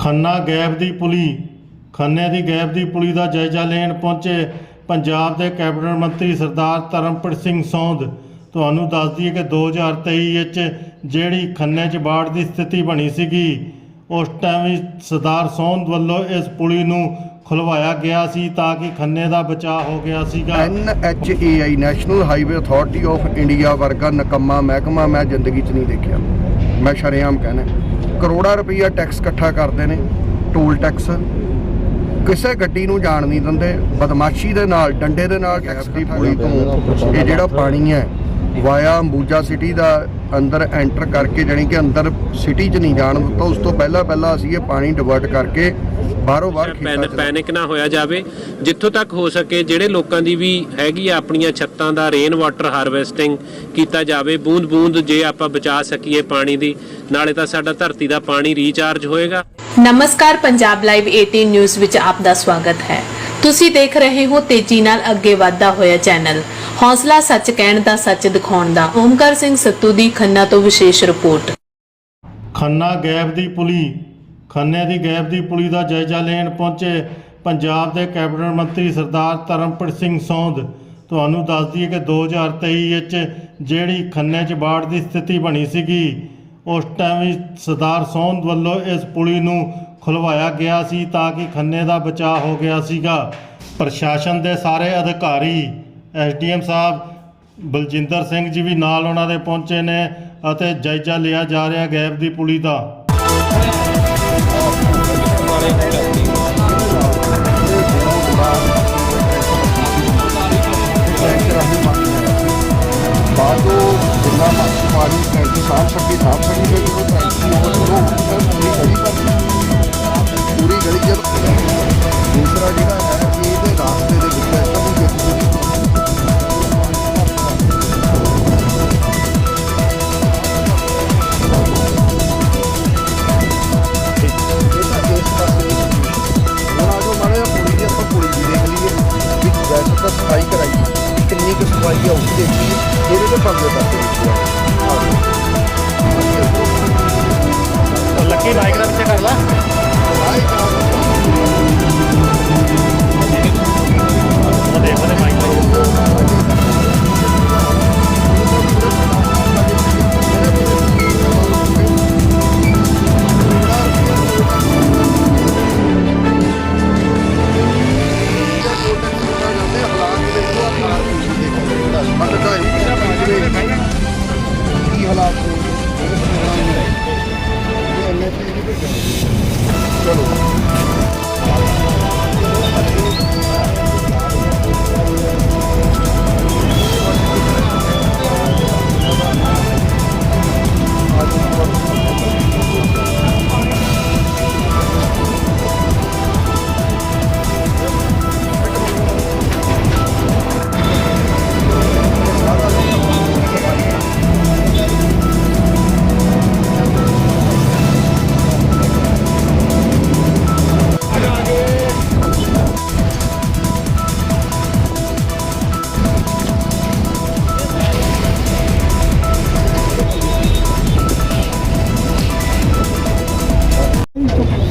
ਖੰਨਾ ਗੈਬ ਦੀ ਪੁਲੀ। ਖੰਨੇ ਦੀ ਗੈਬ ਦੀ ਪੁਲੀ ਦਾ ਜਾਇਜ਼ਾ ਲੈਣ ਪਹੁੰਚੇ ਪੰਜਾਬ ਦੇ ਕੈਬਨਿਟ ਮੰਤਰੀ ਸਰਦਾਰ ਧਰਮਪ੍ਰੀਤ ਸਿੰਘ ਸੌਂਦ। ਤੁਹਾਨੂੰ ਦੱਸ ਦਈਏ ਕਿ 2023 ਵਿੱਚ ਜਿਹੜੀ ਖੰਨੇ 'ਚ ਬਾੜ ਦੀ ਸਥਿਤੀ ਬਣੀ ਸੀਗੀ, ਉਸ ਟਾਈਮ ਵੀ ਸਰਦਾਰ ਸੌਂਦ ਵੱਲੋਂ ਇਸ ਪੁਲੀ ਨੂੰ ਖੁਲਵਾਇਆ ਗਿਆ ਸੀ ਤਾਂ ਕਿ ਖੰਨੇ ਦਾ ਬਚਾਅ ਹੋ ਗਿਆ ਸੀਗਾ। NHAI national highway authority of India ਵਰਗਾ ਨਕਮਾ ਮਹਿਕਮਾ ਮੈਂ ਜ਼ਿੰਦਗੀ 'ਚ ਨਹੀਂ ਦੇਖਿਆ। ਮੈਂ ਸ਼ਰੇਆਮ ਕਹਿੰਦਾ। ਕਰੋੜਾਂ ਰੁਪਈਆ ਟੈਕਸ ਇਕੱਠਾ ਕਰਦੇ ਨੇ ਟੋਲ ਟੈਕਸ ਕਿਸੇ ਗੱਡੀ ਨੂੰ ਜਾਣ ਨਹੀਂ ਦਿੰਦੇ ਬਦਮਾਸ਼ੀ ਦੇ ਨਾਲ ਡੰਡੇ ਦੇ ਨਾਲ ਟੈਕਸ ਦੀ ਪੁਲੀ ਤੋਂ ਇਹ ਜਿਹੜਾ ਪਾਣੀ ਹੈ ਵਾਇਆ ਅੰਬੂਜਾ ਸਿਟੀ ਦਾ ਅੰਦਰ ਐਂਟਰ ਕਰਕੇ ਜਾਣੀ ਕਿ ਅੰਦਰ ਸਿਟੀ 'ਚ ਨਹੀਂ ਜਾਣ ਦਿੱਤਾ ਉਸ ਤੋਂ ਪਹਿਲਾਂ ਪਹਿਲਾਂ ਅਸੀਂ ਇਹ ਪਾਣੀ ਡਿਵਰਟ ਕਰਕੇ ਬਾਹਰੋਂ ਬਾਹਰ ਖੇਤਾਂ 'ਚ ਪੈਨਿਕ ਨਾ ਹੋਇਆ ਜਾਵੇ ਜਿੱਥੋਂ ਤੱਕ ਹੋ ਸਕੇ ਜਿਹੜੇ ਲੋਕਾਂ ਦੀ ਵੀ ਹੈਗੀ ਆ ਆਪਣੀਆਂ ਛੱਤਾਂ ਦਾ ਰੇਨ ਵਾਟਰ ਹਾਰਵੈਸਟਿੰਗ ਕੀਤਾ ਜਾਵੇ ਬੂੰਦ ਬੂੰਦ ਜੇ ਆਪਾਂ ਬਚਾ ਸਕੀਏ ਪਾਣੀ ਦੀ ਨਾਲੇ ਤਾਂ ਸਾਡਾ ਧਰਤੀ ਦਾ ਪਾਣੀ ਰੀਚਾਰਜ ਹੋਏਗਾ। ਨਮਸਕਾਰ ਪੰਜਾਬ ਲਾਈਵ 18 ਨਿਊਜ਼ ਵਿੱਚ ਆਪ ਦਾ ਸਵਾਗਤ ਹੈ। ਤੁਸੀਂ ਦੇਖ ਰਹੇ ਹੋ ਤੇਜ਼ੀ ਨਾਲ ਅੱਗੇ ਵਧਦਾ ਹੋਇਆ ਚੈਨਲ। ਹੌਸਲਾ ਸੱਚ ਕਹਿਣ ਦਾ ਸੱਚ ਦਿਖਾਉਣ ਦਾ ਓਮਕਾਰ ਸਿੰਘ ਸੱਤੂ ਦੀ ਖੰਨਾ ਤੋਂ ਵਿਸ਼ੇਸ਼ ਰਿਪੋਰਟ। ਖੰਨਾ ਗੈਬ ਦੀ ਪੁਲੀ ਖੰਨੇ ਦੀ ਗੈਬ ਦੀ ਪੁਲੀ ਦਾ ਜਾਇਜ਼ਾ ਲੈਣ ਪਹੁੰਚੇ ਪੰਜਾਬ ਦੇ ਕੈਬਨਿਟ ਮੰਤਰੀ ਸਰਦਾਰ ਧਰਮਪ੍ਰੀਤ ਸਿੰਘ ਸੌਂਦ। ਤੁਹਾਨੂੰ ਦੱਸ ਦਈਏ ਕਿ 2023 ਵਿੱਚ ਜਿਹੜੀ ਖੰਨੇ 'ਚ ਬਾੜ ਦੀ ਸਥਿਤੀ ਬਣੀ ਸੀਗੀ, ਉਸ ਟਾਈਮ ਵੀ ਸਰਦਾਰ ਸੌਂਦ ਵੱਲੋਂ ਇਸ ਪੁਲੀ ਨੂੰ ਖੁਲਵਾਇਆ ਗਿਆ ਸੀ ਤਾਂ ਕਿ ਖੰਨੇ ਦਾ ਬਚਾਅ ਹੋ ਗਿਆ ਸੀਗਾ। ਪ੍ਰਸ਼ਾਸਨ ਦੇ ਸਾਰੇ ਅਧਿਕਾਰੀ ਐਸਡੀਐਮ ਸਾਹਿਬ, ਬਲਜਿੰਦਰ ਸਿੰਘ ਜੀ ਵੀ ਨਾਲ ਉਹਨਾਂ ਦੇ ਪਹੁੰਚੇ ਨੇ ਅਤੇ ਜਾਇਜ਼ਾ ਲਿਆ ਜਾ ਰਿਹਾ ਗੈਬ ਦੀ ਪੁਲੀ ਦਾ। ਬਾਦੋਂ ਜਿੰਨਾ ਮਰਜ਼ੀ ਪਾਣੀ ਟੈਂਕੀ ਸਾਫ਼ ਸਕੀ ਸਾਫ਼ ਸਕੀ ਫਿਰ ਉਹ ਟੈਂਕੀ ਉਹ ਫਿਰ ਪੂਰੀ ਗਲੀ ਪਰ ਪੂਰੀ ਗਲੀ ਜਦ ਦੂਸਰਾ ਜਿਹੜਾ ਹੈ ਕਿ ਇਹਦੇ ਰਾਸਤੇ ਦੇ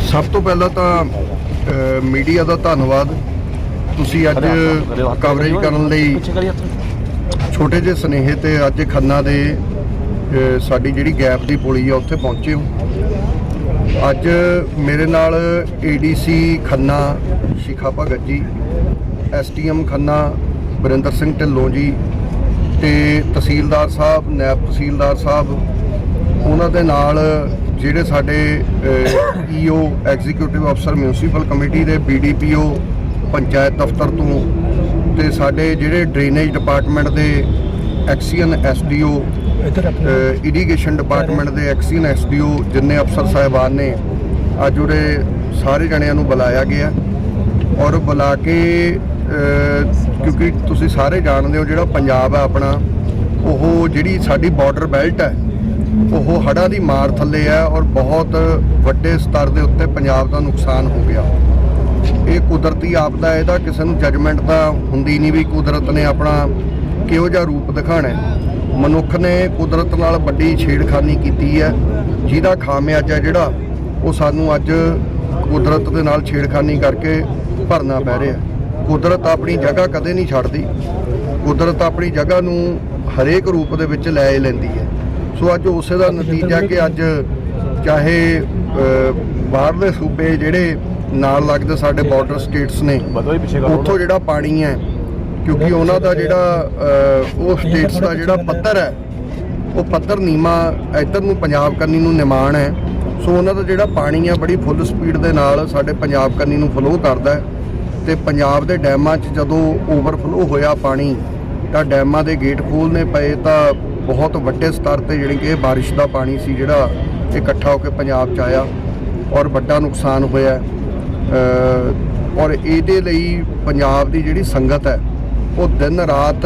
ਸਭ ਤੋਂ ਪਹਿਲਾਂ ਤਾਂ ਮੀਡੀਆ ਦਾ ਧੰਨਵਾਦ। ਤੁਸੀਂ ਅੱਜ ਕਵਰੇਜ ਕਰਨ ਲਈ ਛੋਟੇ ਜਿਹੇ ਸਨੇਹੇ ਤੇ ਅੱਜ ਖੰਨਾ ਦੇ ਸਾਡੀ ਜਿਹੜੀ ਗੈਪ ਦੀ ਪੁਲੀ ਆ ਉੱਥੇ ਪਹੁੰਚੇ ਹੋ। ਅੱਜ ਮੇਰੇ ਨਾਲ ਏਡੀਸੀ ਖੰਨਾ ਸ਼ਿਖਾ ਭਗਤ ਜੀ ਐਸਟੀਐਮ ਖੰਨਾ ਵਰਿੰਦਰ ਸਿੰਘ ਢਿੱਲੋਂ ਜੀ ਤੇ ਤਹਿਸੀਲਦਾਰ ਸਾਹਿਬ ਨਾਇਬ ਤਹਿਸੀਲਦਾਰ ਸਾਹਿਬ ਉਹਨਾਂ ਦੇ ਨਾਲ ਜਿਹੜੇ ਸਾਡੇ ਈਓ ਐਗਜ਼ੀਕਿਊਟਿਵ ਅਫਸਰ ਮਿਊਨਿਸਪਲ ਕਮੇਟੀ ਦੇ ਬੀਡੀਪੀਓ ਪੰਚਾਇਤ ਦਫ਼ਤਰ ਤੋਂ ਤੇ ਸਾਡੇ ਜਿਹੜੇ ਡਰੇਨੇਜ ਡਿਪਾਰਟਮੈਂਟ ਦੇ ਐਕਸੀਅਨ ਐਸਡੀਓ ਇਰੀਗੇਸ਼ਨ ਡਿਪਾਰਟਮੈਂਟ ਦੇ ਐਕਸੀਅਨ ਐਸਡੀਓ ਜਿੰਨੇ ਅਫਸਰ ਸਾਹਿਬਾਨ ਨੇ ਅੱਜ ਉਰੇ ਸਾਰੇ ਜਣਿਆਂ ਨੂੰ ਬੁਲਾਇਆ ਗਿਆ। ਔਰ ਬੁਲਾ ਕੇ ਕਿਉਂਕਿ ਤੁਸੀਂ ਸਾਰੇ ਜਾਣਦੇ ਹੋ ਜਿਹੜਾ ਪੰਜਾਬ ਹੈ ਆਪਣਾ ਉਹ ਜਿਹੜੀ ਸਾਡੀ ਬਾਰਡਰ ਬੈਲਟ ਹੈ ਉਹ ਹੜ੍ਹਾਂ ਦੀ ਮਾਰ ਥੱਲੇ ਹੈ ਔਰ ਬਹੁਤ ਵੱਡੇ ਸਤਰ ਦੇ ਉੱਤੇ ਪੰਜਾਬ ਦਾ ਨੁਕਸਾਨ ਹੋ ਗਿਆ। ਇਹ ਕੁਦਰਤੀ ਆਪਦਾ ਇਹਦਾ ਕਿਸੇ ਨੂੰ ਜੱਜਮੈਂਟ ਤਾਂ ਹੁੰਦੀ ਨਹੀਂ ਵੀ ਕੁਦਰਤ ਨੇ ਆਪਣਾ ਕਿਹੋ ਜਿਹਾ ਰੂਪ ਦਿਖਾਣਾ ਮਨੁੱਖ ਨੇ ਕੁਦਰਤ ਨਾਲ ਵੱਡੀ ਛੇੜਖਾਨੀ ਕੀਤੀ ਹੈ। ਜਿਹਦਾ ਖਾਮਿਆਜਾ ਜਿਹੜਾ, ਉਹ ਸਾਨੂੰ ਅੱਜ ਕੁਦਰਤ ਦੇ ਨਾਲ ਛੇੜਖਾਨੀ ਕਰਕੇ ਭਰਨਾ ਪੈ ਰਿਹਾ ਕੁਦਰਤ ਆਪਣੀ ਜਗ੍ਹਾ ਕਦੇ ਨਹੀਂ ਛੱਡਦੀ। ਕੁਦਰਤ ਆਪਣੀ ਜਗ੍ਹਾ ਨੂੰ ਹਰੇਕ ਰੂਪ ਦੇ ਵਿੱਚ ਲੈ ਲੈਂਦੀ ਹੈ। ਸੋ ਅੱਜ ਉਸੇ ਦਾ ਨਤੀਜਾ ਕਿ ਅੱਜ ਚਾਹੇ ਬਾਹਰਲੇ ਸੂਬੇ ਜਿਹੜੇ ਨਾਲ ਲੱਗਦੇ ਸਾਡੇ ਬਾਰਡਰ ਸਟੇਟਸ ਨੇ ਉੱਥੋਂ ਜਿਹੜਾ ਪਾਣੀ ਹੈ ਕਿਉਂਕਿ ਉਹਨਾਂ ਦਾ ਜਿਹੜਾ ਉਹ ਸਟੇਟਸ ਦਾ ਜਿਹੜਾ ਪੱਧਰ ਹੈ ਉਹ ਪੱਧਰ ਨੀਮਾ ਇੱਧਰ ਨੂੰ ਪੰਜਾਬ ਕੰਨੀ ਨੂੰ ਨਿਮਾਣ ਹੈ। ਸੋ ਉਹਨਾਂ ਦਾ ਜਿਹੜਾ ਪਾਣੀ ਹੈ ਬੜੀ ਫੁੱਲ ਸਪੀਡ ਦੇ ਨਾਲ ਸਾਡੇ ਪੰਜਾਬ ਕੰਨੀ ਨੂੰ ਫਲੋ ਕਰਦਾ ਹੈ। ਤੇ ਪੰਜਾਬ ਦੇ ਡੈਮਾਂ 'ਚ ਜਦੋਂ ਓਵਰਫਲੋ ਹੋਇਆ ਪਾਣੀ ਤਾਂ ਡੈਮਾਂ ਦੇ ਗੇਟ ਖੋਲ੍ਹਣੇ ਪਏ ਤਾਂ ਬਹੁਤ ਵੱਡੇ ਸਤਰ ਤੇ ਜਿਹੜੀ ਕਿ ਇਹ ਬਾਰਿਸ਼ ਦਾ ਪਾਣੀ ਸੀ ਜਿਹੜਾ ਇਕੱਠਾ ਹੋ ਕੇ ਪੰਜਾਬ 'ਚ ਆਇਆ ਔਰ ਵੱਡਾ ਨੁਕਸਾਨ ਹੋਇਆ। ਔਰ ਇਹਦੇ ਲਈ ਪੰਜਾਬ ਦੀ ਜਿਹੜੀ ਸੰਗਤ ਹੈ, ਉਹ ਦਿਨ ਰਾਤ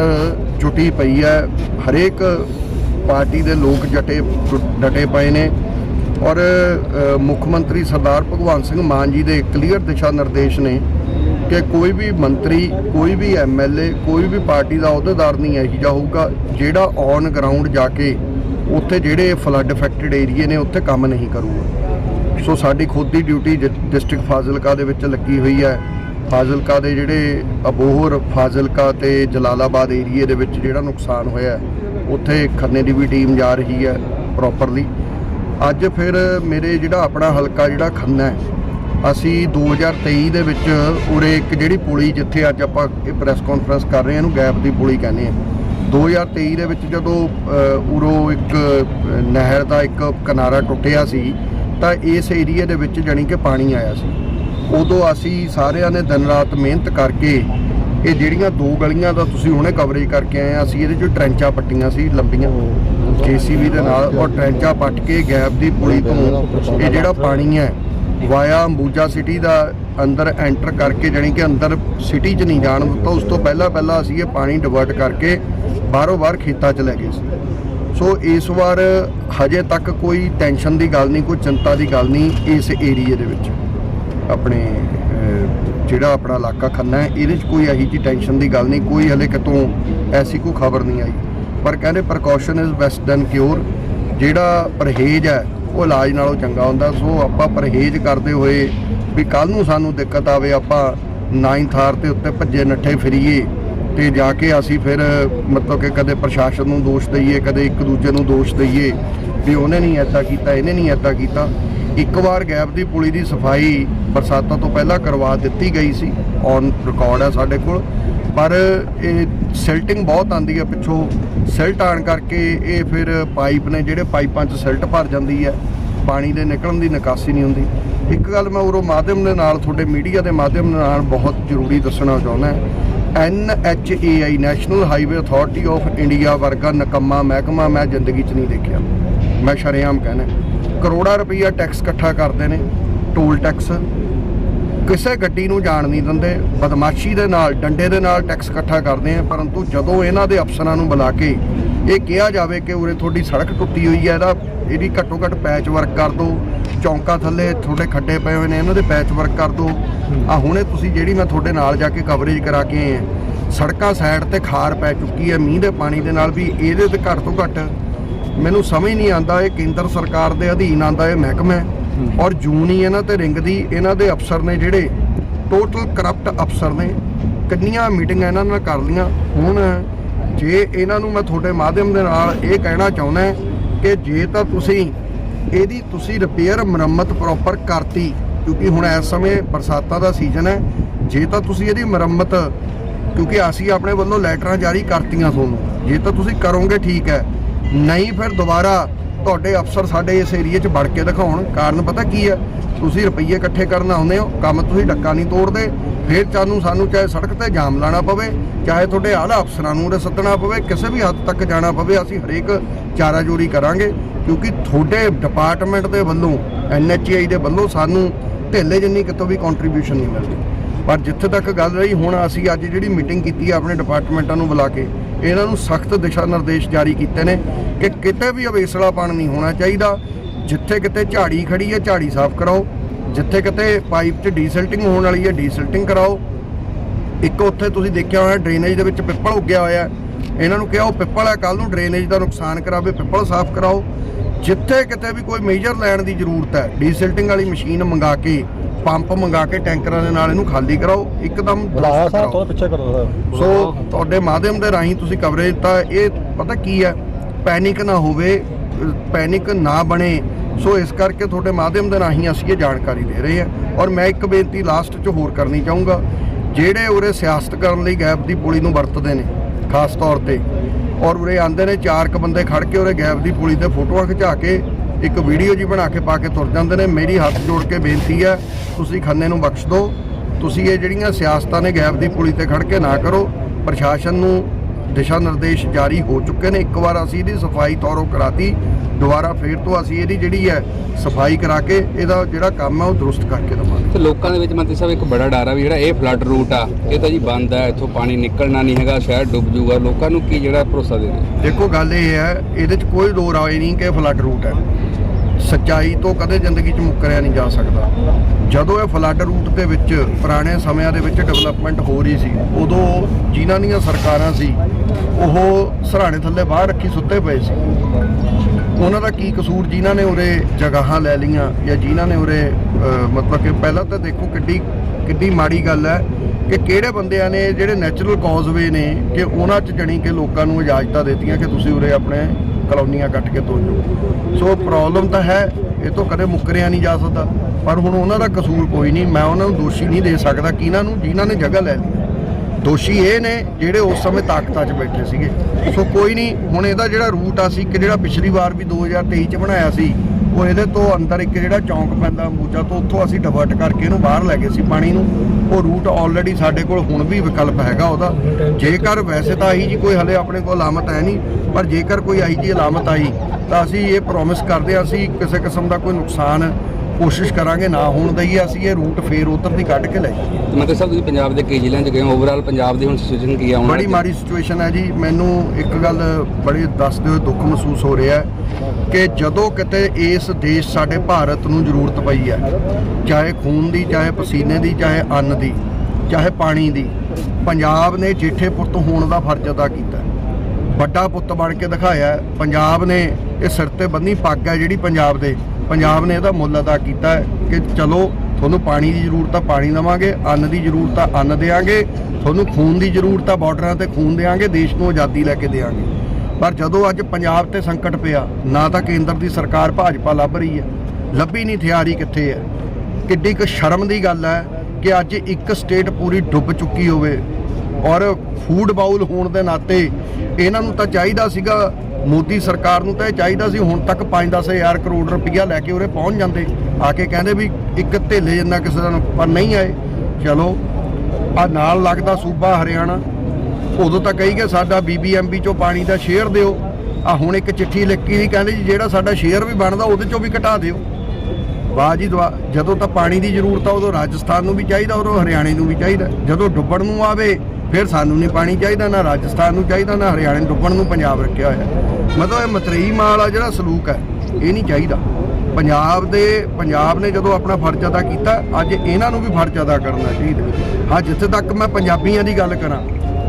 ਜੁਟੀ ਪਈ ਹੈ। ਹਰੇਕ ਪਾਰਟੀ ਦੇ ਲੋਕ ਜਟੇ ਡਟੇ ਪਏ ਨੇ। ਔਰ ਮੁੱਖ ਮੰਤਰੀ ਸਰਦਾਰ ਭਗਵੰਤ ਸਿੰਘ ਮਾਨ ਜੀ ਦੇ ਕਲੀਅਰ ਦਿਸ਼ਾ ਨਿਰਦੇਸ਼ ਨੇ ਕਿ ਕੋਈ ਵੀ ਮੰਤਰੀ, ਕੋਈ ਵੀ ਐਮਐਲਏ ਕੋਈ ਵੀ ਪਾਰਟੀ ਦਾ ਅਹੁਦੇਦਾਰ ਨਹੀਂ ਇਹੋ ਜਿਹਾ ਹੋਊਗਾ, ਜਿਹੜਾ ਔਨ ਗਰਾਊਂਡ ਜਾ ਕੇ ਉੱਥੇ ਜਿਹੜੇ ਫਲੱਡ ਅਫੈਕਟਡ ਏਰੀਏ ਨੇ, ਉੱਥੇ ਕੰਮ ਨਹੀਂ ਕਰੂਗਾ। ਸੋ ਸਾਡੀ ਖੁਦ ਦੀ ਡਿਊਟੀ ਡਿਸਟ੍ਰਿਕਟ ਫਾਜ਼ਿਲਕਾ ਦੇ ਵਿੱਚ ਲੱਗੀ ਹੋਈ ਹੈ। ਫਾਜ਼ਿਲਕਾ ਦੇ ਜਿਹੜੇ ਅਬੋਹਰ ਫਾਜ਼ਿਲਕਾ ਤੇ ਜਲਾਲਾਬਾਦ ਏਰੀਏ ਦੇ ਵਿੱਚ ਜਿਹੜਾ ਨੁਕਸਾਨ ਹੋਇਆ ਉੱਥੇ ਖੰਨੇ ਦੀ ਵੀ ਟੀਮ ਜਾ ਰਹੀ ਹੈ ਪ੍ਰੋਪਰਲੀ ਅੱਜ ਫਿਰ ਮੇਰੇ ਜਿਹੜਾ ਆਪਣਾ ਹਲਕਾ ਜਿਹੜਾ ਖੰਨਾ ਹੈ ਅਸੀਂ 2023 ਦੇ ਵਿੱਚ ਉਰੇ ਇੱਕ ਜਿਹੜੀ ਪੁਲੀ ਜਿੱਥੇ ਅੱਜ ਆਪਾਂ ਇਹ ਪ੍ਰੈਸ ਕਾਨਫਰੰਸ ਕਰ ਰਹੇ ਹਾਂ ਇਹਨੂੰ ਗੈਪ ਦੀ ਪੁਲੀ ਕਹਿੰਦੇ ਆ 2023 ਦੇ ਵਿੱਚ ਜਦੋਂ ਉਰੋਂ ਇੱਕ ਨਹਿਰ ਦਾ ਇੱਕ ਕਿਨਾਰਾ ਟੁੱਟਿਆ ਸੀ ਤਾਂ ਇਸ ਏਰੀਆ ਦੇ ਵਿੱਚ ਜਾਣੀ ਕਿ ਪਾਣੀ ਆਇਆ ਸੀ। ਉਦੋਂ ਅਸੀਂ ਸਾਰਿਆਂ ਨੇ ਦਿਨ ਰਾਤ ਮਿਹਨਤ ਕਰਕੇ ਇਹ ਜਿਹੜੀਆਂ ਦੋ ਗਲੀਆਂ ਦਾ ਤੁਸੀਂ ਹੁਣੇ ਕਵਰੇਜ ਕਰਕੇ ਆਏ ਆ ਅਸੀਂ ਇਹਦੇ 'ਚ ਟ੍ਰੈਂਚਾਂ ਪੱਟੀਆਂ ਸੀ ਲੰਬੀਆਂ। ਜੀਸੀਬੀ ਦੇ ਨਾਲ ਔਰ ਟ੍ਰੈਂਚਾਂ ਪੱਟ ਕੇ ਗੈਪ ਦੀ ਪੁਲੀ ਤੋਂ ਇਹ ਜਿਹੜਾ ਪਾਣੀ ਹੈ ਵਾਇਆ ਅੰਬੂਜਾ ਸਿਟੀ ਦਾ ਅੰਦਰ ਐਂਟਰ ਕਰਕੇ ਜਾਣੀ ਕਿ ਅੰਦਰ ਸਿਟੀ 'ਚ ਨਹੀਂ ਜਾਣ ਦਿੱਤਾ, ਉਸ ਤੋਂ ਪਹਿਲਾਂ ਪਹਿਲਾਂ ਅਸੀਂ ਇਹ ਪਾਣੀ ਡਿਵਰਟ ਕਰਕੇ ਬਾਹਰੋਂ ਬਾਹਰ ਖੇਤਾਂ 'ਚ ਲੈ ਗਏ ਸੀ। ਸੋ ਇਸ ਵਾਰ ਹਜੇ ਤੱਕ ਕੋਈ ਟੈਨਸ਼ਨ ਦੀ ਗੱਲ ਨਹੀਂ, ਕੋਈ ਚਿੰਤਾ ਦੀ ਗੱਲ ਨਹੀਂ ਇਸ ਏਰੀਏ ਦੇ ਵਿੱਚ। ਆਪਣੇ ਜਿਹੜਾ ਆਪਣਾ ਇਲਾਕਾ ਖੰਨਾ ਹੈ, ਇਹਦੇ 'ਚ ਕੋਈ ਇਹੀ ਜੀ ਟੈਨਸ਼ਨ ਦੀ ਗੱਲ ਨਹੀਂ, ਕੋਈ ਹਲੇ ਕਿਤੋਂ ਐਸੀ ਕੋਈ ਖਬਰ ਨਹੀਂ ਆਈ। ਪਰ ਕਹਿੰਦੇ precaution is best than cure ਜਿਹੜਾ ਪਰਹੇਜ਼ ਹੈ ਉਹ ਇਲਾਜ ਨਾਲੋਂ ਚੰਗਾ ਹੁੰਦਾ। ਸੋ ਆਪਾਂ ਪਰਹੇਜ਼ ਕਰਦੇ ਹੋਏ ਵੀ ਕੱਲ ਨੂੰ ਸਾਨੂੰ ਦਿੱਕਤ ਆਵੇ, ਆਪਾਂ ਨਾਈਨ ਥਾਰ ਤੇ ਉੱਤੇ ਭੱਜੇ, ਨੱਠੇ ਫਿਰੀਏ ਤੇ ਜਾ ਕੇ ਅਸੀਂ ਫਿਰ ਮਤਲਬ ਕਿ ਕਦੇ ਪ੍ਰਸ਼ਾਸਨ ਨੂੰ ਦੋਸ਼ ਦਈਏ, ਕਦੇ ਇੱਕ ਦੂਜੇ ਨੂੰ ਦੋਸ਼ ਦਈਏ ਵੀ ਉਹਨੇ ਨਹੀਂ ਐਦਾਂ ਕੀਤਾ, ਇਹਨੇ ਨਹੀਂ ਐਦਾਂ ਕੀਤਾ। ਇੱਕ ਵਾਰ ਗੈਪ ਦੀ ਪੁਲੀ ਦੀ ਸਫ਼ਾਈ ਬਰਸਾਤਾਂ ਤੋਂ ਪਹਿਲਾਂ ਕਰਵਾ ਦਿੱਤੀ ਗਈ ਸੀ। ਔਨ ਰਿਕਾਰਡ ਹੈ ਸਾਡੇ ਕੋਲ। ਪਰ ਇਹ ਸਿਲਟਿੰਗ ਬਹੁਤ ਆਂਦੀ ਹੈ ਪਿੱਛੋਂ ਸਿਲਟ ਆਣ ਕਰਕੇ ਇਹ ਫਿਰ ਪਾਈਪ ਨੇ ਜਿਹੜੇ ਪਾਈਪਾਂ 'ਚ ਸਿਲਟ ਭਰ ਜਾਂਦੀ ਹੈ, ਪਾਣੀ ਦੇ ਨਿਕਲਣ ਦੀ ਨਿਕਾਸੀ ਨਹੀਂ ਹੁੰਦੀ। ਇੱਕ ਗੱਲ ਮੈਂ ਉਰੋਂ ਮਾਧਿਅਮ ਦੇ ਨਾਲ, ਤੁਹਾਡੇ ਮੀਡੀਆ ਦੇ ਮਾਧਿਅਮ ਦੇ ਨਾਲ ਬਹੁਤ ਜ਼ਰੂਰੀ ਦੱਸਣਾ ਚਾਹੁੰਦਾ NHAI national highway authority of India ਵਰਗਾ ਨਕੰਮਾ ਮਹਿਕਮਾ ਮੈਂ ਜ਼ਿੰਦਗੀ 'ਚ ਨਹੀਂ ਦੇਖਿਆ। ਮੈਂ ਸ਼ਰੇਆਮ ਕਹਿੰਦਾ, ਕਰੋੜਾਂ ਰੁਪਈਆ ਟੈਕਸ ਇਕੱਠਾ ਕਰਦੇ ਨੇ, ਟੋਲ ਟੈਕਸ ਕਿਸੇ ਗੱਡੀ ਨੂੰ ਜਾਣ ਨਹੀਂ ਦਿੰਦੇ, ਬਦਮਾਸ਼ੀ ਦੇ ਨਾਲ, ਡੰਡੇ ਦੇ ਨਾਲ ਟੈਕਸ ਇਕੱਠਾ ਕਰਦੇ ਆ, ਪਰੰਤੂ ਜਦੋਂ ਇਹਨਾਂ ਦੇ ਅਫਸਰਾਂ ਨੂੰ ਬੁਲਾ ਕੇ ਇਹ ਕਿਹਾ ਜਾਵੇ ਕਿ ਉਰੇ ਤੁਹਾਡੀ ਸੜਕ ਟੁੱਟੀ ਹੋਈ ਹੈ, ਇਹਦਾ ਇਹਦੀ ਘੱਟੋ ਘੱਟ ਪੈਚ ਵਰਕ ਕਰ ਦਿਓ, ਚੌਂਕਾ ਥੱਲੇ ਤੁਹਾਡੇ ਖੱਡੇ ਪਏ ਹੋਏ ਨੇ, ਇਹਨਾਂ ਦੇ ਪੈਚ ਵਰਕ ਕਰ ਦਿਓ। ਆ ਹੁਣੇ ਤੁਸੀਂ ਜਿਹੜੀ ਮੈਂ ਤੁਹਾਡੇ ਨਾਲ ਜਾ ਕੇ ਕਵਰੇਜ ਕਰਾ ਕੇ ਆਏ ਆ ਸੜਕਾਂ ਸਾਈਡ ਤੇ ਖਾਰ ਪੈ ਚੁੱਕੀ ਹੈ, ਮੀਂਹ ਦੇ ਪਾਣੀ ਦੇ ਨਾਲ ਵੀ ਇਹਦੇ ਤੇ ਘੱਟ ਤੋਂ ਘੱਟ ਮੈਨੂੰ ਸਮਝ ਨਹੀਂ ਆਂਦਾ ਇਹ ਕੇਂਦਰ ਸਰਕਾਰ ਦੇ ਅਧੀਨ ਆਂਦਾ ਇਹ ਮਹਿਕਮਾ। ਹੈ ਔਰ ਜੂਨ ਹੀ ਇਹਨਾਂ ਤੇ ਰਿੰਗ ਦੀ ਇਹਨਾਂ ਦੇ ਅਫਸਰ ਨੇ ਜਿਹੜੇ ਟੋਟਲ ਕਰਪਟ ਅਫਸਰ ਨੇ, ਕਿੰਨੀਆਂ ਮੀਟਿੰਗਾਂ ਇਹਨਾਂ ਨਾਲ ਕਰ ਲੀਆਂ ਹੁਣ ਜੇ ਇਹਨਾਂ ਨੂੰ ਮੈਂ ਤੁਹਾਡੇ ਮਾਧਿਅਮ ਦੇ ਨਾਲ ਇਹ ਕਹਿਣਾ ਚਾਹੁੰਦਾ ਕਿ ਜੇ ਤਾਂ ਤੁਸੀਂ ਇਹਦੀ ਤੁਸੀਂ ਰਿਪੇਅਰ ਮੁਰੰਮਤ ਪ੍ਰੋਪਰ ਕਰਤੀ, ਕਿਉਂਕਿ ਹੁਣ ਇਸ ਸਮੇਂ ਬਰਸਾਤਾਂ ਦਾ ਸੀਜ਼ਨ ਹੈ, ਜੇ ਤਾਂ ਤੁਸੀਂ ਇਹਦੀ ਮੁਰੰਮਤ, ਕਿਉਂਕਿ ਅਸੀਂ ਆਪਣੇ ਵੱਲੋਂ ਲੈਟਰਾਂ ਜਾਰੀ ਕਰਤੀਆਂ ਤੁਹਾਨੂੰ, ਜੇ ਤਾਂ ਤੁਸੀਂ ਕਰੋਗੇ ਠੀਕ ਹੈ। ਨਹੀਂ ਫਿਰ ਦੁਬਾਰਾ ਤੁਹਾਡੇ ਅਫਸਰ ਸਾਡੇ ਇਸ ਏਰੀਏ 'ਚ ਵੜ ਕੇ ਦਿਖਾਉਣ। ਕਾਰਨ ਪਤਾ ਕੀ ਹੈ? ਤੁਸੀਂ ਰੁਪਈਏ ਇਕੱਠੇ ਕਰਨ ਆਉਂਦੇ ਹੋ, ਕੰਮ ਤੁਸੀਂ ਡੱਕਾ ਨਹੀਂ ਤੋੜਦੇ। ਫਿਰ ਚਾਨੂੰ ਸਾਨੂੰ ਚਾਹੇ ਸੜਕ ਤੇ ਜਾਮ ਲਾਣਾ ਪਵੇ, ਚਾਹੇ ਤੁਹਾਡੇ ਆਲਾ ਅਫਸਰਾਂ ਨੂੰ ਉਰੇ ਪਵੇ, ਕਿਸੇ ਵੀ ਹੱਦ ਤੱਕ ਜਾਣਾ ਪਵੇ, ਅਸੀਂ ਹਰੇਕ ਚਾਰਾ ਚਾਰਾਜੋਰੀ ਕਰਾਂਗੇ। ਕਿਉਂਕਿ ਤੁਹਾਡੇ ਡਿਪਾਰਟਮੈਂਟ ਦੇ ਵੱਲੋਂ ਐਨਐਚਆਈ ਦੇ ਵੱਲੋਂ ਸਾਨੂੰ ਢੇਲੇ ਜਿੰਨੀ ਕਿਤੋਂ ਵੀ ਕੰਟਰੀਬਿਊਸ਼ਨ ਨਹੀਂ ਮਿਲਦੀ। ਪਰ ਜਿੱਥੇ ਤੱਕ ਗੱਲ ਰਹੀ, ਹੁਣ ਅਸੀਂ ਅੱਜ ਜਿਹੜੀ ਮੀਟਿੰਗ ਕੀਤੀ ਹੈ ਆਪਣੇ ਡਿਪਾਰਟਮੈਂਟਾਂ ਨੂੰ ਬੁਲਾ ਕੇ ਇਹਨਾਂ ਨੂੰ ਸਖਤ ਦਿਸ਼ਾ ਨਿਰਦੇਸ਼ ਜਾਰੀ ਕੀਤੇ ਨੇ ਕਿ ਕਿਤੇ ਵੀ ਅਵੇਸਲਾ ਅਵੇਸਲਾਪਣ ਨਹੀਂ ਹੋਣਾ ਚਾਹੀਦਾ। ਜਿੱਥੇ ਕਿਤੇ ਝਾੜੀ ਖੜੀ ਹੈ, ਝਾੜੀ ਸਾਫ਼ ਕਰਾਓ। ਜਿੱਥੇ ਕਿਤੇ ਪਾਈਪ 'ਚ ਡੀਸਲਟਿੰਗ ਹੋਣ ਵਾਲੀ ਹੈ, ਡੀਸਲਟਿੰਗ ਕਰਾਓ। ਇੱਕ ਉੱਥੇ ਤੁਸੀਂ ਦੇਖਿਆ ਹੋਣਾ, ਡਰੇਨੇਜ ਦੇ ਵਿੱਚ ਪਿੱਪਲ ਉੱਗਿਆ ਹੋਇਆ ਇਹਨਾਂ ਨੂੰ ਕਿਹਾ, ਉਹ ਪਿੱਪਲ ਹੈ ਕੱਲ ਨੂੰ ਡਰੇਨੇਜ ਦਾ ਨੁਕਸਾਨ ਕਰਾਵੇ, ਪਿੱਪਲ ਸਾਫ਼ ਕਰਾਓ। ਜਿੱਥੇ ਕਿਤੇ ਵੀ ਕੋਈ ਮੇਜਰ ਲੈਣ ਦੀ ਜ਼ਰੂਰਤ ਹੈ, ਡੀਸਲਟਿੰਗ ਵਾਲੀ ਮਸ਼ੀਨ ਮੰਗਾ ਕੇ ਪੰਪ ਮੰਗਾ ਕੇ ਟੈਂਕਰਾਂ ਦੇ ਨਾਲ ਇਹਨੂੰ ਖਾਲੀ ਕਰਾਓ ਇੱਕਦਮ ਬੁਲਾਇਆ। ਥੋੜਾ ਪਿੱਛੇ ਕਰੋ ਸਾਹਿਬ ਸੋ ਤੁਹਾਡੇ ਮਾਧਿਅਮ ਦੇ ਰਾਹੀਂ ਤੁਸੀਂ ਕਵਰੇਜ ਤਾਂ ਇਹ ਪਤਾ ਕੀ ਹੈ? ਪੈਨਿਕ ਨਾ ਹੋਵੇ ਪੈਨਿਕ ਨਾ ਬਣੇ। ਸੋ ਇਸ ਕਰਕੇ ਤੁਹਾਡੇ ਮਾਧਿਅਮ ਦੇ ਰਾਹੀਂ ਅਸੀਂ ਇਹ ਜਾਣਕਾਰੀ ਦੇ ਰਹੇ ਹਾਂ। ਔਰ ਮੈਂ ਇੱਕ ਬੇਨਤੀ ਲਾਸਟ 'ਚ ਹੋਰ ਕਰਨੀ ਚਾਹੂੰਗਾ। ਜਿਹੜੇ ਉਰੇ ਸਿਆਸਤ ਕਰਨ ਲਈ ਗੈਪ ਦੀ ਪੁਲੀ ਨੂੰ ਵਰਤਦੇ ਨੇ ਖਾਸ ਤੌਰ ਤੇ ਔਰ ਉਰੇ ਆਂਦੇ ਨੇ ਚਾਰ ਕ ਬੰਦੇ ਖੜ ਕੇ ਉਰੇ ਗੈਪ ਦੀ ਪੁਲੀ ਤੇ ਫੋਟੋਆਂ ਖਿਚਾ ਕੇ ਇੱਕ ਵੀਡੀਓ ਜੀ ਬਣਾ ਕੇ ਪਾ ਕੇ ਤੁਰ ਜਾਂਦੇ ਨੇ। ਮੇਰੀ ਹੱਥ ਜੋੜ ਕੇ ਬੇਨਤੀ ਹੈ ਤੁਸੀਂ ਖੰਨੇ ਨੂੰ ਬਖਸ਼ ਦਿਓ। ਤੁਸੀਂ ਇਹ ਜਿਹੜੀਆਂ ਸਿਆਸਤਾਂ ਨੇ ਗੈਪ ਦੀ ਪੁਲੀ ਤੇ ਖੜ ਕੇ ਨਾ ਕਰੋ ਪ੍ਰਸ਼ਾਸਨ ਨੂੰ ਦਿਸ਼ਾ ਨਿਰਦੇਸ਼ ਜਾਰੀ ਹੋ ਚੁੱਕੇ ਨੇ। ਇੱਕ ਵਾਰ ਅਸੀਂ ਇਹਦੀ ਸਫ਼ਾਈ ਤੌਰੋਂ ਕਰਾਤੀ ਦੁਬਾਰਾ ਫੇਰ ਤੋਂ ਅਸੀਂ ਇਹਦੀ ਜਿਹੜੀ ਹੈ ਸਫ਼ਾਈ ਕਰਾ ਕੇ ਇਹਦਾ ਜਿਹੜਾ ਕੰਮ ਹੈ ਉਹ ਦਰੁਸਤ ਕਰਕੇ ਦੇਵਾਂਗੇ। ਤੇ ਲੋਕਾਂ ਦੇ ਵਿੱਚ ਮੰਤਰੀ ਸਾਹਿਬ ਇੱਕ ਬੜਾ ਡਰ ਆ ਵੀ ਜਿਹੜਾ ਇਹ ਫਲੱਡ ਰੂਟ ਆ ਇਹ ਤਾਂ ਜੀ ਬੰਦ ਆ ਇੱਥੋਂ ਪਾਣੀ ਨਿਕਲਣਾ ਨਹੀਂ ਹੈਗਾ ਸ਼ਹਿਰ ਡੁੱਬ ਜਾਊਗਾ ਲੋਕਾਂ ਨੂੰ ਕੀ ਜਿਹੜਾ ਭਰੋਸਾ ਦੇ ਦੇਖੋ ਗੱਲ ਇਹ ਹੈ ਇਹਦੇ 'ਚ ਕੋਈ ਦੋ ਰਾਏ ਨਹੀਂ ਕਿ ਫਲੱਡ ਰੂਟ ਹੈ। ਸੱਚਾਈ ਤੋਂ ਕਦੇ ਜ਼ਿੰਦਗੀ 'ਚ ਮੁੱਕਰਿਆ ਨਹੀਂ ਜਾ ਸਕਦਾ। ਜਦੋਂ ਇਹ ਫਲੱਡ ਰੂਟ ਦੇ ਵਿੱਚ ਪੁਰਾਣੇ ਸਮਿਆਂ ਦੇ ਵਿੱਚ ਡਿਵੈਲਪਮੈਂਟ ਹੋ ਰਹੀ ਸੀ, ਉਦੋਂ ਜਿਨ੍ਹਾਂ ਦੀਆਂ ਸਰਕਾਰਾਂ ਸੀ, ਉਹ ਸਰਾਣੇ ਥੱਲੇ ਬਾਹਰ ਰੱਖੀ ਸੁੱਤੇ ਪਏ ਸੀ। ਉਹਨਾਂ ਦਾ ਕੀ ਕਸੂਰ ਜਿਨ੍ਹਾਂ ਨੇ ਉਰੇ ਜਗਾਹਾਂ ਲੈ ਲਈਆਂ ਜਾਂ ਜਿਨ੍ਹਾਂ ਨੇ ਉਰੇ ਮਤਲਬ ਕਿ ਪਹਿਲਾਂ ਤਾਂ ਦੇਖੋ ਕਿੱਡੀ ਕਿੱਡੀ ਮਾੜੀ ਗੱਲ ਹੈ ਕਿ ਕਿਹੜੇ ਬੰਦਿਆਂ ਨੇ ਜਿਹੜੇ ਨੈਚੁਰਲ ਕੌਜ਼ਵੇ ਨੇ ਕਿ ਉਹਨਾਂ 'ਚ ਜਣੀ ਕਿ ਲੋਕਾਂ ਨੂੰ ਇਜਾਜ਼ਤਾਂ ਦਿੱਤੀਆਂ ਕਿ ਤੁਸੀਂ ਉਰੇ ਆਪਣੇ ਕਲੋਨੀਆਂ ਕੱਟ ਕੇ ਤੋੜ ਜਾਓ ਸੋ ਪ੍ਰੋਬਲਮ ਤਾਂ ਹੈ, ਇਹ ਤੋਂ ਕਦੇ ਮੁੱਕਰਿਆ ਨਹੀਂ ਜਾ ਸਕਦਾ। ਪਰ ਹੁਣ ਉਹਨਾਂ ਦਾ ਕਸੂਰ ਕੋਈ ਨਹੀਂ, ਮੈਂ ਉਹਨਾਂ ਨੂੰ ਦੋਸ਼ੀ ਨਹੀਂ ਦੇ ਸਕਦਾ, ਕਿਹਨਾਂ ਨੂੰ? ਜਿਨ੍ਹਾਂ ਨੇ ਜਗ੍ਹਾ ਲੈ ਲਈ। ਦੋਸ਼ੀ ਇਹ ਨੇ ਜਿਹੜੇ ਉਸ ਸਮੇਂ ਤਾਕਤਾਂ 'ਚ ਬੈਠੇ ਸੀਗੇ। ਸੋ ਕੋਈ ਨਹੀਂ, ਹੁਣ ਇਹਦਾ ਜਿਹੜਾ ਰੂਟ ਆ ਸੀ, ਕਿ ਜਿਹੜਾ ਪਿਛਲੀ ਵਾਰ ਵੀ 2023 'ਚ ਬਣਾਇਆ ਸੀ ਉਹ ਇਹਦੇ ਤੋਂ ਅੰਦਰ ਇੱਕ ਜਿਹੜਾ ਚੌਂਕ ਪੈਂਦਾ ਅੰਬੂਜਾ ਤੋਂ, ਉੱਥੋਂ ਅਸੀਂ ਡਿਵਰਟ ਕਰਕੇ ਇਹਨੂੰ ਬਾਹਰ ਲੈ ਗਏ ਸੀ ਪਾਣੀ ਨੂੰ। ਉਹ ਰੂਟ ਆਲਰੇਡੀ ਸਾਡੇ ਕੋਲ ਹੁਣ ਵੀ ਵਿਕਲਪ ਹੈਗਾ ਉਹਦਾ। ਜੇਕਰ ਵੈਸੇ ਤਾਂ ਆਹੀ ਜੀ ਕੋਈ ਹਲੇ ਆਪਣੇ ਕੋਲ ਅਲਾਮਤ ਹੈ ਨਹੀਂ, ਪਰ ਜੇਕਰ ਕੋਈ ਆਈ ਜੀ ਅਲਾਮਤ ਆਈ, ਤਾਂ ਅਸੀਂ ਇਹ ਪ੍ਰੋਮਿਸ ਕਰਦੇ ਹਾਂ, ਅਸੀਂ ਕਿਸੇ ਕਿਸਮ ਦਾ ਕੋਈ ਨੁਕਸਾਨ ਕੋਸ਼ਿਸ਼ ਕਰਾਂਗੇ ਨਾ ਹੋਣ ਦਈਏ ਅਸੀਂ ਇਹ ਰੂਟ ਫੇਰ ਉਧਰ ਦੀ ਕੱਢ ਕੇ ਲੈ ਜਾਈਏ ਮੰਤਰੀ ਸਾਹਿਬ ਤੁਸੀਂ ਪੰਜਾਬ ਦੇ ਕਈ ਜ਼ਿਲ੍ਹਿਆਂ 'ਚ ਗਏ ਹੋ ਓਵਰਆਲ ਪੰਜਾਬ ਦੀ ਹੁਣ ਸਿਚੁਏਸ਼ਨ ਕੀ ਆ ਹੁਣ ਬੜੀ ਮਾੜੀ ਸਿਚੁਏਸ਼ਨ ਹੈ ਜੀ ਮੈਨੂੰ ਇੱਕ ਗੱਲ ਬੜੀ ਦੱਸਦੇ ਹੋਏ ਦੁੱਖ ਮਹਿਸੂਸ ਹੋ ਰਿਹਾ ਹੈ ਕਿ ਜਦੋਂ ਕਿਤੇ ਇਸ ਦੇਸ਼ ਸਾਡੇ ਭਾਰਤ ਨੂੰ ਜ਼ਰੂਰਤ ਪਈ ਹੈ ਚਾਹੇ ਖੂਨ ਦੀ ਚਾਹੇ ਪਸੀਨੇ ਦੀ ਚਾਹੇ ਅੰਨ ਦੀ ਚਾਹੇ ਪਾਣੀ ਦੀ ਪੰਜਾਬ ਨੇ ਜੇਠੇ ਪੁੱਤ ਹੋਣ ਦਾ ਫਰਜ਼ ਅਦਾ ਕੀਤਾ। ਵੱਡਾ ਪੁੱਤ ਬਣ ਕੇ ਦਿਖਾਇਆ। ਪੰਜਾਬ ਨੇ ਇਹ ਸਿਰ ਤੇ ਬੰਨੀ ਪੱਗ ਹੈ ਜਿਹੜੀ ਪੰਜਾਬ ਦੇ ਪੰਜਾਬ ਨੇ ਇਹਦਾ ਮੁੱਲ ਅਦਾ ਕੀਤਾ ਕਿ ਚਲੋ, ਤੁਹਾਨੂੰ ਪਾਣੀ ਦੀ ਜ਼ਰੂਰਤ ਆ, ਪਾਣੀ ਦੇਵਾਂਗੇ, ਅੰਨ ਦੀ ਜ਼ਰੂਰਤ ਆ, ਅੰਨ ਦੇਵਾਂਗੇ ਤੁਹਾਨੂੰ ਖੂਨ ਦੀ ਜ਼ਰੂਰਤ ਆ, ਬਾਰਡਰਾਂ ਤੇ ਖੂਨ ਦੇਵਾਂਗੇ ਦੇਸ਼ ਨੂੰ ਆਜ਼ਾਦੀ ਲੈ ਕੇ ਦੇਵਾਂਗੇ ਪਰ ਜਦੋਂ ਅੱਜ ਪੰਜਾਬ ਤੇ ਸੰਕਟ ਪਿਆ, ਨਾ ਤਾਂ ਕੇਂਦਰ ਦੀ ਸਰਕਾਰ ਭਾਜਪਾ ਲੱਭ ਰਹੀ ਹੈ, ਲੱਭੀ ਨਹੀਂ ਥਿਆਰੀ ਕਿੱਥੇ ਹੈ। ਕਿੱਡੀ ਕੁ ਸ਼ਰਮ ਦੀ ਗੱਲ ਹੈ ਕਿ ਅੱਜ ਇੱਕ ਸਟੇਟ ਪੂਰੀ ਡੁੱਬ ਚੁੱਕੀ ਹੋਵੇ ਔਰ ਫੂਡ ਬਾਉਲ ਹੋਣ ਦੇ ਨਾਤੇ ਇਹਨਾਂ ਨੂੰ ਤਾਂ ਚਾਹੀਦਾ ਸੀਗਾ ਮੋਦੀ ਸਰਕਾਰ ਨੂੰ ਤਾਂ ਇਹ ਚਾਹੀਦਾ ਸੀ ਹੁਣ ਤੱਕ 5-10 ਹਜ਼ਾਰ ਕਰੋੜ ਰੁਪਈਆ ਲੈ ਕੇ ਉਰੇ ਪਹੁੰਚ ਜਾਂਦੇ। ਆ ਕੇ ਕਹਿੰਦੇ ਵੀ ਇੱਕ ਧੇਲੇ ਜਿੰਨਾ ਕਿਸੇ ਦਾ ਪਰ ਨਹੀਂ ਆਏ। ਚਲੋ, ਆ ਨਾਲ ਲੱਗਦਾ ਸੂਬਾ ਹਰਿਆਣਾ। ਉਦੋਂ ਤਾਂ ਕਹੀ ਕਿ ਸਾਡਾ ਬੀਬੀਐਮਬੀ ਚੋਂ ਪਾਣੀ ਦਾ ਸ਼ੇਅਰ ਦਿਓ। ਆ ਹੁਣ ਇੱਕ ਚਿੱਠੀ ਲਿਖੀ ਸੀ, ਕਹਿੰਦੇ ਜੀ ਜਿਹੜਾ ਸਾਡਾ ਸ਼ੇਅਰ ਵੀ ਬਣਦਾ ਉਹਦੇ ਚੋਂ ਵੀ ਘਟਾ ਦਿਓ। ਵਾਹ ਜੀ ਦੁਆ ਜਦੋਂ ਤਾਂ ਪਾਣੀ ਦੀ ਜ਼ਰੂਰਤ ਆ ਉਦੋਂ ਰਾਜਸਥਾਨ ਨੂੰ ਵੀ ਚਾਹੀਦਾ, ਉਦੋਂ ਹਰਿਆਣੇ ਨੂੰ ਵੀ ਚਾਹੀਦਾ। ਜਦੋਂ ਡੁੱਬਣ ਨੂੰ ਆਵੇ ਫਿਰ ਸਾਨੂੰ ਨਹੀਂ ਪਾਣੀ ਚਾਹੀਦਾ, ਨਾ ਰਾਜਸਥਾਨ ਨੂੰ ਚਾਹੀਦਾ, ਨਾ ਹਰਿਆਣੇ ਨੂੰ। ਡੁੱਬਣ ਨੂੰ ਪੰਜਾਬ ਰੱਖਿਆ ਹੋਇਆ। ਮਤਲਬ ਇਹ ਮਤਰੇਈ ਮਾਲ ਆ ਜਿਹੜਾ ਸਲੂਕ ਹੈ, ਇਹ ਨਹੀਂ ਚਾਹੀਦਾ। ਪੰਜਾਬ ਦੇ, ਪੰਜਾਬ ਨੇ ਜਦੋਂ ਆਪਣਾ ਫਰਜ਼ ਅਦਾ ਕੀਤਾ, ਅੱਜ ਇਹਨਾਂ ਨੂੰ ਵੀ ਫਰਜ਼ ਅਦਾ ਕਰਨਾ ਚਾਹੀਦਾ। ਹਾਂ, ਜਿੱਥੇ ਤੱਕ ਮੈਂ ਪੰਜਾਬੀਆਂ ਦੀ ਗੱਲ ਕਰਾਂ,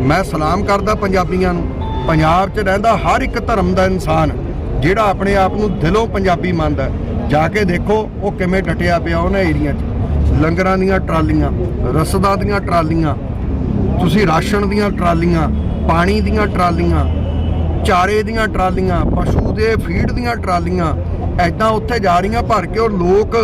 ਮੈਂ ਸਲਾਮ ਕਰਦਾ ਪੰਜਾਬੀਆਂ ਨੂੰ। ਪੰਜਾਬ 'ਚ ਰਹਿੰਦਾ ਹਰ ਇੱਕ ਧਰਮ ਦਾ ਇਨਸਾਨ, ਜਿਹੜਾ ਆਪਣੇ ਆਪ ਨੂੰ ਦਿਲੋਂ ਪੰਜਾਬੀ ਮੰਨਦਾ ਜਾ ਕੇ ਦੇਖੋ, ਉਹ ਕਿਵੇਂ ਡਟਿਆ ਪਿਆ ਉਹਨਾਂ ਏਰੀਆ 'ਚ। ਲੰਗਰਾਂ ਦੀਆਂ ਟਰਾਲੀਆਂ, ਰਸਦਾਂ ਦੀਆਂ ਟਰਾਲੀਆਂ ਤੁਸੀਂ ਰਾਸ਼ਨ ਦੀਆਂ ਟਰਾਲੀਆਂ, ਪਾਣੀ ਦੀਆਂ ਟਰਾਲੀਆਂ, ਚਾਰੇ ਦੀਆਂ ਟਰਾਲੀਆਂ, ਪਸ਼ੂ ਦੇ ਫੀਡ ਦੀਆਂ ਟਰਾਲੀਆਂ ਐਦਾਂ ਉੱਥੇ ਜਾ ਰਹੀਆਂ ਭਰ ਕੇ ਔਰ ਲੋਕ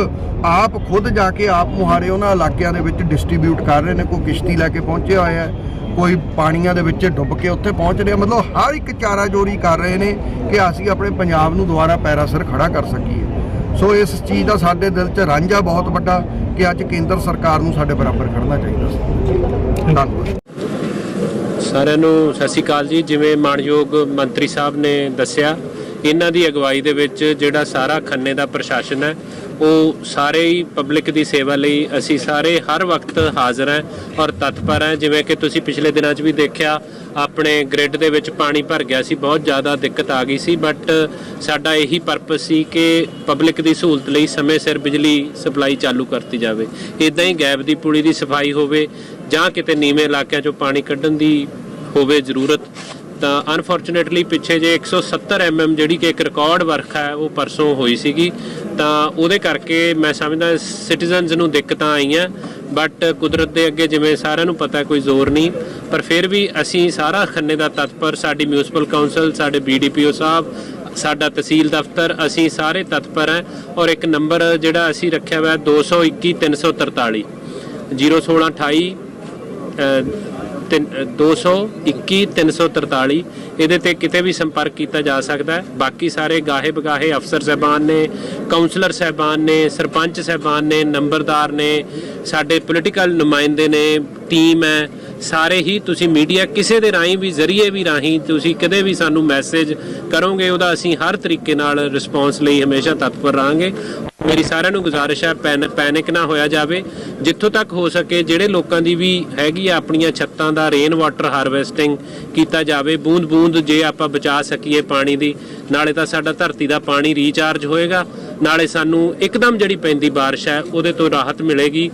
ਆਪ ਖੁਦ ਜਾ ਕੇ ਆਪ ਮੁਹਾਰੇ ਉਹਨਾਂ ਇਲਾਕਿਆਂ ਦੇ ਵਿੱਚ ਡਿਸਟ੍ਰੀਬਿਊਟ ਕਰ ਰਹੇ ਨੇ, ਕੋਈ ਕਿਸ਼ਤੀ ਲੈ ਕੇ ਪਹੁੰਚਿਆ ਹੋਇਆ ਹੈ, ਕੋਈ ਪਾਣੀਆਂ ਦੇ ਵਿੱਚ ਡੁੱਬ ਕੇ ਉੱਥੇ ਪਹੁੰਚ ਰਿਹਾ ਮਤਲਬ ਹਰ ਇੱਕ ਚਾਰਾ ਜੋਰੀ ਕਰ ਰਹੇ ਨੇ ਕਿ ਅਸੀਂ ਆਪਣੇ ਪੰਜਾਬ ਨੂੰ ਦੁਬਾਰਾ ਪੈਰਾ ਸਿਰ ਖੜਾ ਕਰ ਸਕੀਏ। ਸੋ ਇਸ ਚੀਜ਼ ਦਾ ਸਾਡੇ ਦਿਲ 'ਚ ਰਾਂਝਾ ਬਹੁਤ ਵੱਡਾ ਕਿ ਅੱਜ ਕੇਂਦਰ ਸਰਕਾਰ ਨੂੰ ਸਾਡੇ ਬਰਾਬਰ ਖੜਨਾ ਚਾਹੀਦਾ ਸੀ। ਧੰਨਵਾਦ। ਸਾਰਿਆਂ ਨੂੰ ਸਤਿ ਸ਼੍ਰੀ ਅਕਾਲ ਜੀ। ਜਿਵੇਂ ਮਾਨਯੋਗ ਮੰਤਰੀ ਸਾਹਿਬ ਨੇ ਦੱਸਿਆ, ਇਹਨਾਂ ਦੀ ਅਗਵਾਈ ਦੇ ਵਿੱਚ ਜਿਹੜਾ ਸਾਰਾ ਖੰਨੇ ਦਾ ਪ੍ਰਸ਼ਾਸਨ ਹੈ, ਉਹ ਸਾਰੇ ਹੀ ਪਬਲਿਕ ਦੀ ਸੇਵਾ ਲਈ ਅਸੀਂ ਸਾਰੇ ਹਰ ਵਕਤ ਹਾਜ਼ਰ ਹਾਂ ਔਰ ਤਤਪਰ ਹਾਂ। ਜਿਵੇਂ ਕਿ ਤੁਸੀਂ ਪਿਛਲੇ ਦਿਨਾਂ 'ਚ ਵੀ ਦੇਖਿਆ, ਆਪਣੇ ਗ੍ਰਿਡ ਦੇ ਵਿੱਚ ਪਾਣੀ ਭਰ ਗਿਆ ਸੀ, ਬਹੁਤ ਜ਼ਿਆਦਾ ਦਿੱਕਤ ਆ ਗਈ ਸੀ। ਬਟ ਸਾਡਾ ਇਹੀ ਪਰਪਸ ਸੀ ਕਿ ਪਬਲਿਕ ਦੀ ਸਹੂਲਤ ਲਈ ਸਮੇਂ ਸਿਰ ਬਿਜਲੀ ਸਪਲਾਈ ਚਾਲੂ ਕਰਤੀ ਜਾਵੇ। ਇਦਾਂ ਹੀ ਗੈਪ ਦੀ ਪੁਲੀ ਦੀ ਸਫ਼ਾਈ ਹੋਵੇ ਜਾਂ ਕਿਤੇ ਨੀਵੇਂ ਇਲਾਕਿਆਂ 'ਚੋਂ ਪਾਣੀ ਕੱਢਣ ਦੀ ਹੋਵੇ ਜ਼ਰੂਰਤ, ਤਾਂ ਅਨਫੋਰਚੂਨੇਟਲੀ ਪਿੱਛੇ ਜੇ 170 ਐਮਐਮ ਜਿਹੜੀ ਕਿ ਇੱਕ ਰਿਕਾਰਡ ਵਰਖਾ ਹੈ, ਉਹ ਪਰਸੋਂ ਹੋਈ ਸੀਗੀ। ਤਾਂ ਉਹਦੇ ਕਰਕੇ ਮੈਂ ਸਮਝਦਾ ਸਿਟੀਜ਼ਨਸ ਨੂੰ ਦਿੱਕਤਾਂ ਆਈਆਂ ਬਟ ਕੁਦਰਤ ਦੇ ਅੱਗੇ ਜਿਵੇਂ ਸਾਰਿਆਂ ਨੂੰ ਪਤਾ ਕੋਈ ਜ਼ੋਰ ਨਹੀਂ। ਪਰ ਫਿਰ ਵੀ ਅਸੀਂ ਸਾਰਾ ਖੰਨੇ ਦਾ ਤਤਪਰ, ਸਾਡੀ ਮਿਊਨਿਸਪਲ ਕਾਉਂਸਲ ਸਾਡੇ ਬੀਡੀਪੀਓ ਸਾਹਿਬ, ਸਾਡਾ ਤਹਿਸੀਲ ਦਫ਼ਤਰ, ਅਸੀਂ ਸਾਰੇ ਤਤਪਰ ਹੈ ਔਰ ਇੱਕ ਨੰਬਰ ਜਿਹੜਾ ਅਸੀਂ ਰੱਖਿਆ ਹੋਇਆ 221 343 01628 221 343 ਇਹਦੇ ਤੇ ਕਿਤੇ ਵੀ ਸੰਪਰਕ ਕੀਤਾ ਜਾ ਸਕਦਾ ਹੈ। ਬਾਕੀ ਸਾਰੇ ਗਾਹੇ ਬਗਾਹੇ ਅਫਸਰ ਸਹਿਬਾਨ ਨੇ ਕਾਉਂਸਲਰ ਸਹਿਬਾਨ ਨੇ, ਸਰਪੰਚ ਸਹਿਬਾਨ ਨੇ, ਨੰਬਰਦਾਰ ਨੇ, ਸਾਡੇ ਪੋਲੀਟੀਕਲ ਨੁਮਾਇੰਦੇ ਨੇ ਟੀਮ ਹੈ। ਸਾਰੇ ਹੀ ਤੁਸੀਂ ਮੀਡੀਆ ਕਿਸੇ ਦੇ ਰਾਹੀਂ ਵੀ, ਜ਼ਰੀਏ ਵੀ ਰਾਹੀਂ ਤੁਸੀਂ ਕਦੇ ਵੀ ਸਾਨੂੰ ਮੈਸੇਜ ਕਰੋਗੇ, ਉਹਦਾ ਅਸੀਂ ਹਰ ਤਰੀਕੇ ਨਾਲ ਰਿਸਪੌਂਸ ਲਈ ਹਮੇਸ਼ਾ ਤਤਪਰ ਰਹਾਂਗੇ। ਮੇਰੀ ਸਾਰਿਆਂ ਨੂੰ ਗੁਜ਼ਾਰਿਸ਼ ਹੈ, ਪੈਨ ਪੈਨਿਕ ਨਾ ਹੋਇਆ ਜਾਵੇ। ਜਿੱਥੋਂ ਤੱਕ ਹੋ ਸਕੇ, ਜਿਹੜੇ ਲੋਕਾਂ ਦੀ ਵੀ ਹੈਗੀ ਆ ਆਪਣੀਆਂ ਛੱਤਾਂ ਦਾ ਰੇਨ ਵਾਟਰ ਹਾਰਵੈਸਟਿੰਗ ਕੀਤਾ ਜਾਵੇ ਬੂੰਦ ਬੂੰਦ ਜੇ ਆਪਾਂ ਬਚਾ ਸਕੀਏ ਪਾਣੀ ਦੀ, ਨਾਲੇ ਤਾਂ ਸਾਡਾ ਧਰਤੀ ਦਾ ਪਾਣੀ ਰੀਚਾਰਜ ਹੋਏਗਾ। ਨਾਲੇ ਸਾਨੂੰ ਇੱਕਦਮ ਜਿਹੜੀ ਪੈਂਦੀ ਬਾਰਿਸ਼ ਹੈ, ਉਹਦੇ ਤੋਂ ਰਾਹਤ ਮਿਲੇਗੀ।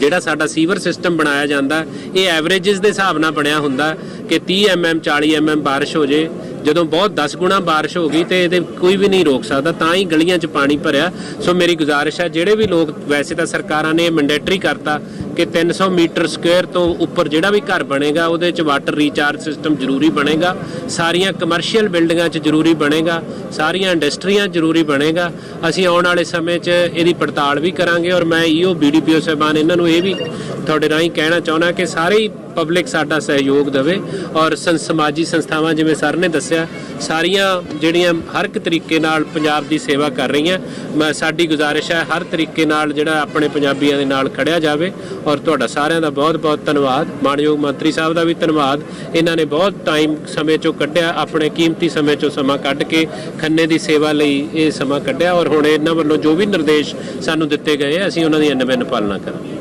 ਜਿਹੜਾ ਸਾਡਾ ਸੀਵਰ ਸਿਸਟਮ ਬਣਾਇਆ ਜਾਂਦਾ, ਇਹ ਐਵਰੇजेस ਦੇ ਹਿਸਾਬ ਨਾਲ ਬਣਿਆ ਹੁੰਦਾ ਕਿ 30 ਐਮਐਮ 40 ਐਮਐਮ ਬਾਰਿਸ਼ ਹੋ ਜੇ। ਜਦੋਂ ਬਹੁਤ 10 ਗੁਣਾ ਬਾਰਿਸ਼ ਹੋ ਗਈ ਤੇ ਇਹਦੇ ਕੋਈ ਵੀ ਨਹੀਂ ਰੋਕ ਸਕਦਾ, ਤਾਂ ਹੀ ਗਲੀਆਂ 'ਚ ਪਾਣੀ ਭਰਿਆ। ਸੋ ਮੇਰੀ ਗੁਜ਼ਾਰਿਸ਼ ਹੈ, ਜਿਹੜੇ ਵੀ ਲੋਕ ਵੈਸੇ ਤਾਂ ਸਰਕਾਰਾਂ ਨੇ ਇਹ ਮੈਂਡੇਟਰੀ ਕਰਤਾ ਕਿ 300 ਮੀਟਰ ਸਕੁਅਰ ਤੋਂ ਉੱਪਰ ਜਿਹੜਾ ਵੀ ਘਰ ਬਣੇਗਾ, ਉਹਦੇ 'ਚ ਵਾਟਰ ਰੀਚਾਰਜ ਸਿਸਟਮ ਜ਼ਰੂਰੀ ਬਣੇਗਾ। ਸਾਰੀਆਂ ਕਮਰਸ਼ੀਅਲ ਬਿਲਡਿੰਗਾਂ 'ਚ ਜ਼ਰੂਰੀ ਬਣੇਗਾ, ਸਾਰੀਆਂ ਇੰਡਸਟਰੀਆਂ ਜ਼ਰੂਰੀ ਬਣੇਗਾ। ਅਸੀਂ ਆਉਣ ਵਾਲੇ ਸਮੇਂ 'ਚ ਇਹਦੀ ਪੜਤਾਲ ਵੀ ਕਰਾਂਗੇ ਔਰ ਮੈਂ ਈਓ ਬੀਡੀਪੀਓ ਸਾਹਿਬਾਨ, ਇਹਨਾਂ ਨੂੰ ਇਹ ਵੀ ਤੁਹਾਡੇ ਰਾਹੀਂ ਕਹਿਣਾ ਚਾਹੁੰਦਾ ਕਿ ਸਾਰੇ ਹੀ ਪਬਲਿਕ ਸਾਡਾ ਸਹਿਯੋਗ ਦੇਵੇ ਔਰ ਸੰ, ਸਮਾਜੀ ਸੰਸਥਾਵਾਂ, ਜਿਵੇਂ ਸਰ ਨੇ ਦੱਸਿਆ, ਸਾਰੀਆਂ ਜਿਹੜੀਆਂ ਹਰ ਇੱਕ ਤਰੀਕੇ ਨਾਲ ਪੰਜਾਬ ਦੀ ਸੇਵਾ ਕਰ ਰਹੀਆਂ, ਮੈਂ ਸਾਡੀ ਗੁਜ਼ਾਰਿਸ਼ ਹੈ ਹਰ ਤਰੀਕੇ ਨਾਲ ਜਿਹੜਾ ਆਪਣੇ ਪੰਜਾਬੀਆਂ ਦੇ ਨਾਲ ਖੜਿਆ ਜਾਵੇ ਔਰ ਤੁਹਾਡਾ ਸਾਰਿਆਂ ਦਾ ਬਹੁਤ ਬਹੁਤ ਧੰਨਵਾਦ। ਮਾਨਯੋਗ ਮੰਤਰੀ ਸਾਹਿਬ ਦਾ ਵੀ ਧੰਨਵਾਦ। ਇਹਨਾਂ ਨੇ ਬਹੁਤ ਟਾਈਮ ਸਮੇਂ ਚੋਂ ਕੱਢਿਆ, ਆਪਣੇ ਕੀਮਤੀ ਸਮੇਂ ਚੋਂ ਸਮਾਂ ਕੱਢ ਕੇ ਖੰਨੇ ਦੀ ਸੇਵਾ ਲਈ ਇਹ ਸਮਾਂ ਕੱਢਿਆ ਔਰ ਹੁਣ ਇਹਨਾਂ ਵੱਲੋਂ ਜੋ ਵੀ ਨਿਰਦੇਸ਼ ਸਾਨੂੰ ਦਿੱਤੇ ਗਏ ਅਸੀਂ ਉਹਨਾਂ ਦੀ ਅਨਵਨ ਪਾਲਣਾ ਕਰਾਂਗੇ।